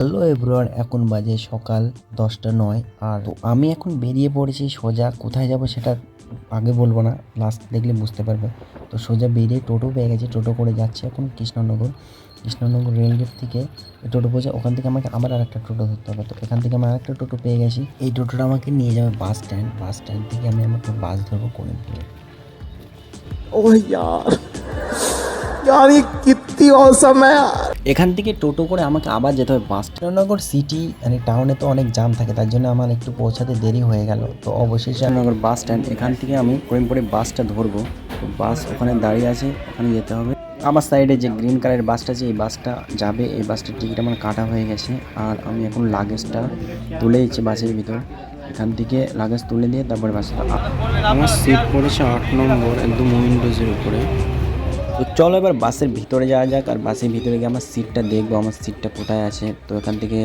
Hello everyone এখন বাজে সকাল দশটা নয় আর তো আমি এখন বেরিয়ে পড়েছি সোজা কোথায় যাব সেটা আগে বলবো না লাস্ট দেখলে বুঝতে পারবে তো সোজা বেরিয়ে টোটো পেয়ে গেছি টোটো করে যাচ্ছি এখন কৃষ্ণনগর কৃষ্ণনগর রেলগেট থেকে এই টোটো পৌঁছে ওখান থেকে আমাকে আবার আরেকটা টোটো ধরতে হবে তো এখান থেকে আমি আরেকটা টোটো পেয়ে গেছি এই টোটোটা আমাকে নিয়ে যাবে বাস স্ট্যান্ড বাস স্ট্যান্ড থেকে আমি আমাকে বাস ধরবো করিমপুরে ओह यार यार ये कितनी औसम है यार এখান থেকে টোটো করে আমাকে আবার যেতে হবে। বাস নগর সিটি মানে টাউনে তো অনেক জাম থাকে তার জন্য আমার একটু পৌঁছাতে দেরি হয়ে গেল। তো অবশেষে নগর বাস স্ট্যান্ড এখান থেকে আমি করিমপুরে বাসটা ধরবো। তো বাস ওখানে দাঁড়িয়ে আছে ওখানে যেতে হবে। আমার সাইডে যে গ্রিন কালারের বাসটা আছে এই বাসটা যাবে। এই বাসটার টিকিট আমার কাটা হয়ে গেছে। আর আমি এখন লাগেজটা তুলে দিচ্ছি বাসের ভিতর। এখান থেকে লাগেজ তুলে দিয়ে তারপরে বাসটা আমার সিট পড়েছে আট নম্বর একদম উইন্ডোজের উপরে। তো চলো এবার বাসের ভিতরে যাওয়া যাক, আর বাসের ভিতরে গিয়ে আমার সিটটা দেখব, আমার সিটটা কোথায় আছে। তো এখান থেকে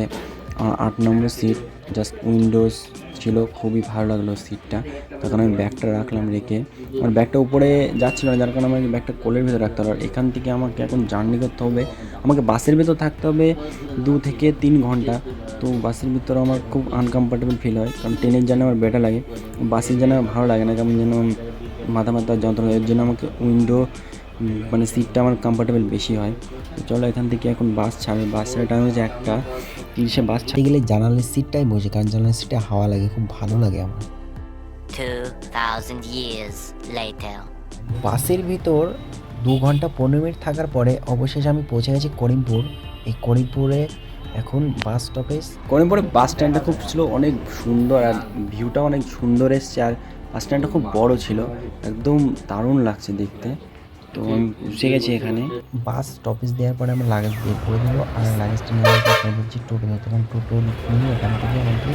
আট নম্বর সিট জাস্ট উইন্ডোজ ছিল, খুবই ভালো লাগল সিটটা তখন আমি ব্যাগটা রাখলাম রেখে। আমার ব্যাগটা উপরে যাচ্ছিল না, যার কারণে আমাকে ব্যাগটা কোলের ভিতরে রাখতে হবে আর এখান থেকে আমাকে এখন জার্নি করতে হবে। আমাকে বাসের ভিতর থাকতে হবে দু থেকে তিন ঘণ্টা। তো বাসের ভিতরে আমার খুব আনকমফর্টেবল ফিল হয়, কারণ ট্রেনের জার্নি আমার বেটার লাগে। বাসের জার্নি আমার ভালো লাগে না, কেমন যেন মাথা মাথা যন্ত্রণা, এর জন্য আমাকে উইন্ডো মানে সিটটা আমার কমফোর্টেবল বেশি হয়। তো চলো এখান থেকে এখন বাস ছাড়ে। বাস ছাড়ার টাইম হচ্ছে একটা। তিরিশে বাস ছাড়তে গেলে জানালার সিটটাই বসে কারণ জানালার সিটে হাওয়া লাগে খুব ভালো লাগে আমার। 2,000 years later. বাসের ভিতর দু ঘণ্টা পনেরো মিনিট থাকার পরে অবশেষে আমি পৌঁছে গেছি করিমপুর। এই করিমপুরে এখন বাস স্টপেজ করিমপুরে বাস স্ট্যান্ডটা খুব ছিল অনেক সুন্দর আর ভিউটা অনেক সুন্দর এসছে আর বাস স্ট্যান্ডটা খুব বড় ছিল। একদম দারুণ লাগছে দেখতে। তো আমি পৌঁছে গেছি এখানে। বাস স্টপেজ দেওয়ার পরে আমার লাগেজ বের করে দিল আর লাগেজটা নিয়ে বলছি টোটো নিয়ে। তখন টোটো নিয়ে এখান থেকে আমাকে